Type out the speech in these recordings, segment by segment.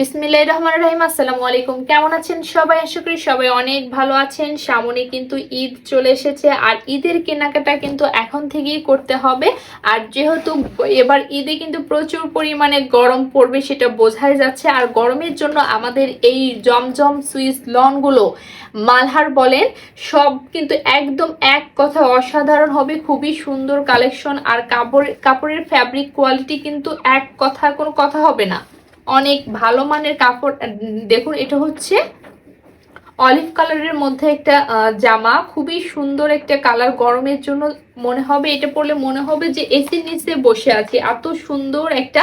বিসমিল্লাহ রহমান রহিম, আসসালামু আলাইকুম। কেমন আছেন সবাই? আশা করি সবাই অনেক ভালো আছেন। সামনে কিন্তু ঈদ চলে এসেছে আর ঈদের কেনাকাটা কিন্তু এখন থেকেই করতে হবে। আর যেহেতু এবার ঈদে কিন্তু প্রচুর পরিমাণে গরম পড়বে সেটা বোঝাই যাচ্ছে। আর গরমের জন্য আমাদের এই জমজম সুইস লনগুলো, মালহার বলেন, সব কিন্তু একদম এক কথা অসাধারণ হবে। খুবই সুন্দর কালেকশন আর কাপড় কাপড়ের ফ্যাব্রিক কোয়ালিটি কিন্তু এক কথা কোনো কথা হবে না। অনেক ভালো মানের কাপড় দেখুন এটা হচ্ছে অলিভ কালারের মধ্যে একটা জামা। খুবই সুন্দর একটা কালার গরমের জন্য মনে হবে, এটা পরলে মনে হবে যে এসির নিচে বসে আছে। এত সুন্দর একটা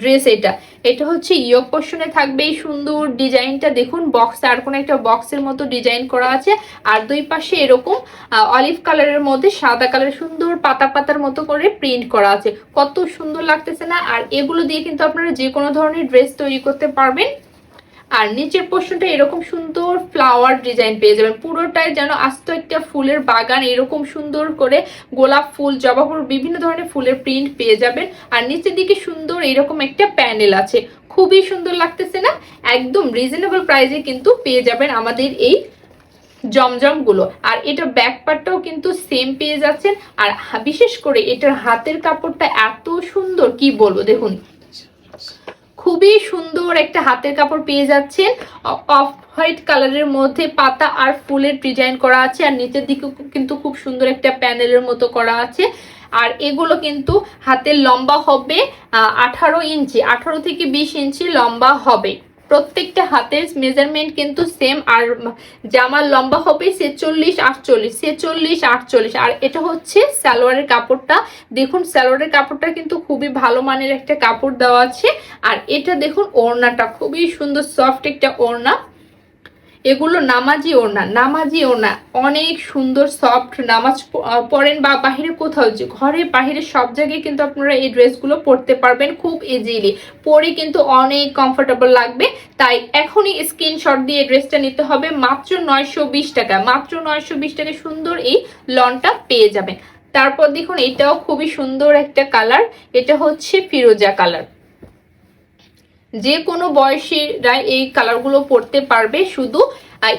ড্রেস এটা। এটা হচ্ছে ইয়ক পোর্শনে থাকবে এই সুন্দর ডিজাইনটা। দেখুন বক্স আর কোনো একটা বক্সের মতো ডিজাইন করা আছে। আর দুই পাশে এরকম অলিভ কালারের মধ্যে সাদা কালার সুন্দর পাতা পাতার মতো করে প্রিন্ট করা আছে। কত সুন্দর লাগতেছে না? আর এগুলো দিয়ে কিন্তু আপনারা যে কোনো ধরনের ড্রেস তৈরি করতে পারবেন। আর নিচের পোর্শনটা এরকম সুন্দর ফ্লাওয়ার ডিজাইন পেয়ে যাবেন। পুরোটাই যেন আস্ত একটা ফুলের বাগান, এরকম সুন্দর করে গোলাপ ফুল, জবা ফুল, বিভিন্ন ধরনের ফুলের প্রিন্ট পেয়ে যাবেন। আর নিচের দিকে সুন্দর এরকম একটা প্যানেল আছে। খুবই সুন্দর লাগতেছে না? একদম রিজনেবল প্রাইসে কিন্তু পেয়ে যাবেন আমাদের এই জমজমগুলো আর এটা ব্যাক পার্টটাও কিন্তু সেম পেয়ে যাচ্ছেন। আর বিশেষ করে এটার হাতের কাপড়টা এত সুন্দর, কি বলব? দেখুন খুবই সুন্দর একটা হাতের কাপড় পেয়ে যাচ্ছেন। অফ হোয়াইট কালারের মধ্যে পাতা আর ফুলের ডিজাইন করা আছে আর নিচের দিকে কিন্তু খুব সুন্দর একটা প্যানেলের মতো করা আছে। আর এগুলো কিন্তু হাতের লম্বা হবে আঠারো ইঞ্চি, আঠারো থেকে বিশ ইঞ্চি লম্বা হবে। প্রত্যেকটা হাতের মেজারমেন্ট কিন্তু সেম আর জামার লম্বা হবে ছেচল্লিশ, আটচল্লিশ ছেচল্লিশ, আটচল্লিশ। আর এটা হচ্ছে সালোয়ারের কাপড়টা। দেখুন, সালোয়ারের কাপড়টা কিন্তু খুবই ভালো মানের একটা কাপড় দেওয়া আছে। আর এটা দেখুন, ওড়নাটা খুবই সুন্দর সফট একটা ওড়না। এগুলো নামাজি ওড়না নামাজি ওড়না। অনেক সুন্দর সফট নামাজ পড়েন বা বাহিরে কোথাও যে, ঘরে বাহিরে সব জায়গায় কিন্তু আপনারা এই ড্রেসগুলো পরতে পারবেন খুব ইজিলি পরে কিন্তু অনেক কমফোর্টেবল লাগবে। তাই এখনই স্ক্রিনশট দিয়ে ড্রেসটা নিতে হবে। মাত্র নয়শো বিশ টাকা, মাত্র নয়শো বিশ টাকা সুন্দর এই লনটা পেয়ে যাবেন। তারপর দেখুন, এটাও খুবই সুন্দর একটা কালার এটা হচ্ছে ফিরোজা কালার যে কোনো বয়সীরা এই কালারগুলো পরতে পারবে। শুধু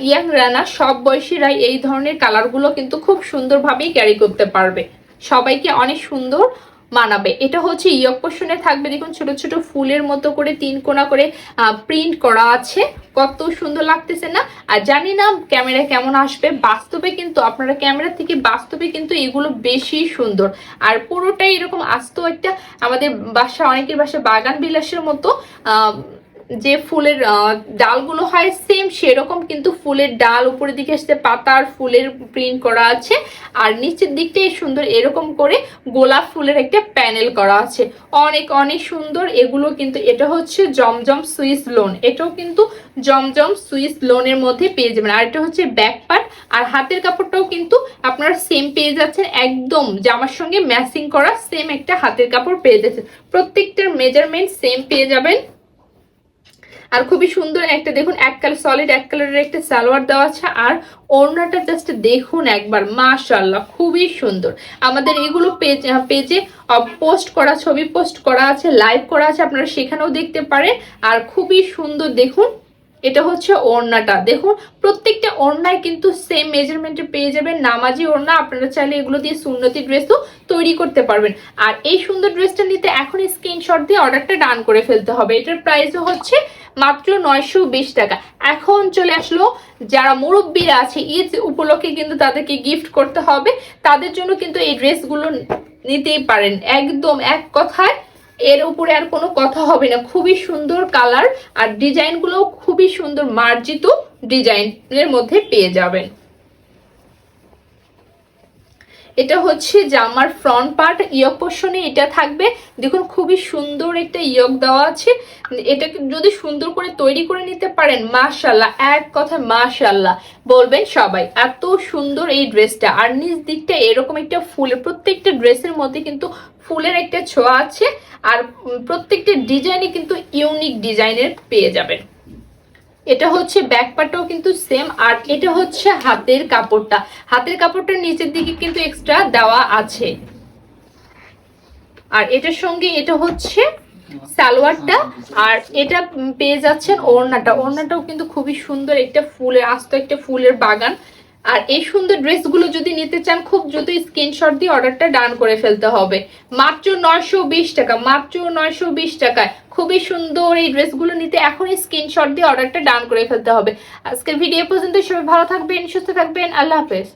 ইয়াং রানা, সব বয়সীরাই এই ধরনের কালারগুলো কিন্তু খুব সুন্দরভাবেই ক্যারি করতে পারবে। সবাইকে অনেক সুন্দর মানাবে। এটা হচ্ছে ইয়ক পোর্শনে থাকবে। দেখুন, ছোট ছোট ফুলের মতো করে তিন কোনা করে প্রিন্ট করা আছে। কত সুন্দর লাগতেছে না? আর জানি না ক্যামেরা কেমন আসবে। বাস্তবে কিন্তু আপনারা ক্যামেরা থেকে বাস্তবে কিন্তু এগুলো বেশি সুন্দর। আর পুরোটাই এরকম আস্ত একটা আমাদের বাসা, অনেকের বাসা বাগান বিলাসের মতো যে ফুলের ডালগুলো হয় সেম সেরকম, কিন্তু ফুলের ডাল উপরের দিকে আসতে পাতার ফুলের প্রিন্ট করা আছে। আর নিচের দিকটাই সুন্দর এরকম করে গোলাপ ফুলের একটা প্যানেল করা আছে। অনেক অনেক সুন্দর। এগুলো কিন্তু এটা হচ্ছে জমজম সুইস লোন। এটাও কিন্তু জমজম সুইস লোনের মধ্যে পেয়ে যাবেন। আর এটা হচ্ছে ব্যাক পার্ট আর হাতের কাপড়টাও কিন্তু আপনারা সেম পেয়ে যাচ্ছেন। একদম জামার সঙ্গে ম্যাচিং করা সেম একটা হাতের কাপড় পেয়ে যাচ্ছেন। প্রত্যেকটার মেজারমেন্ট সেম পেয়ে যাবেন। আর খুবই সুন্দর একটা, দেখুন, এক কালার সলিড এক কালারের একটা সালোয়ার দেওয়া আছে, আর ওড়নাটা জাস্ট দেখুন একবার মাশাল্লাহ খুবই সুন্দর। আমাদের এগুলো পেজ পেজে পোস্ট করা, ছবি পোস্ট করা আছে লাইভ করা আছে, আপনারা সেখানেও দেখতে পারে আর খুবই সুন্দর, দেখুন এটা হচ্ছে ওড়নাটা। দেখুন, প্রত্যেকটা ওড়নায় কিন্তু সেম মেজারমেন্টে পেয়ে যাবেন। নামাজি ওড়না, আপনারা চাইলে এগুলো দিয়ে সুন্নতি ড্রেসও তৈরি করতে পারবেন। আর এই সুন্দর ড্রেসটা নিতে এখন স্ক্রিনশট দিয়ে অর্ডারটা ডান করে ফেলতে হবে। এটার প্রাইসও হচ্ছে মাত্র নয়শো বিশ টাকা। এখন চলে আসলো, যারা মুরব্বীরা আছে, ঈদ উপলক্ষে কিন্তু তাদেরকে গিফট করতে হবে। তাদের জন্য কিন্তু এই ড্রেসগুলো নিতেই পারেন। একদম এক কথায় এর উপরে আর কোনো কথা হবে না। খুবই সুন্দর কালার আর ডিজাইনগুলো খুবই সুন্দর মার্জিত ডিজাইনের মধ্যে পেয়ে যাবেন। এটা হচ্ছে জামার ফ্রন্ট পার্ট ইয়ক পোর্শনে এটা থাকবে। দেখুন, খুবই সুন্দর একটা ইয়ক দেওয়া আছে। এটাকে যদি সুন্দর করে তৈরি করে নিতে পারেন মাশাল্লাহ এক কথা মাশাল্লাহ বলবেন সবাই, এত সুন্দর এই ড্রেসটা আর নিচ দিকটা এরকম একটা ফুলের প্রত্যেকটা ড্রেসের মধ্যে কিন্তু ফুলের একটা ছোঁয়া আছে আর প্রত্যেকটা ডিজাইনে কিন্তু ইউনিক ডিজাইনের পেয়ে যাবেন। এটা হচ্ছে ব্যাক পার্টটাও কিন্তু সেম আর এটা হচ্ছে হাতের কাপড়টা। হাতের কাপড়টার নিচের দিকে কিন্তু এক্সট্রা দেওয়া আছে। আর এটার সঙ্গে এটা হচ্ছে সালোয়ারটা, আর এটা পেয়ে যাচ্ছেন ওড়নাটা। ওড়নাটাও কিন্তু খুবই সুন্দর একটা ফুলের, আস্ত একটা ফুলের বাগান। আর এই সুন্দর ড্রেসগুলো যদি নিতে চান, খুব দ্রুত স্ক্রিনশট দিয়ে অর্ডারটা ডান করে ফেলতে হবে। মাত্র নয়শো বিশ টাকা, মাত্র নয়শো বিশ টাকায়। খুবই সুন্দর এই ড্রেসগুলো নিতে এখনই স্ক্রিনশট দিয়ে অর্ডারটা ডান করে ফেলতে হবে। আজকের ভিডিও পর্যন্ত সবাই ভালো থাকবেন, সুস্থ থাকবেন, আল্লাহ হাফেজ।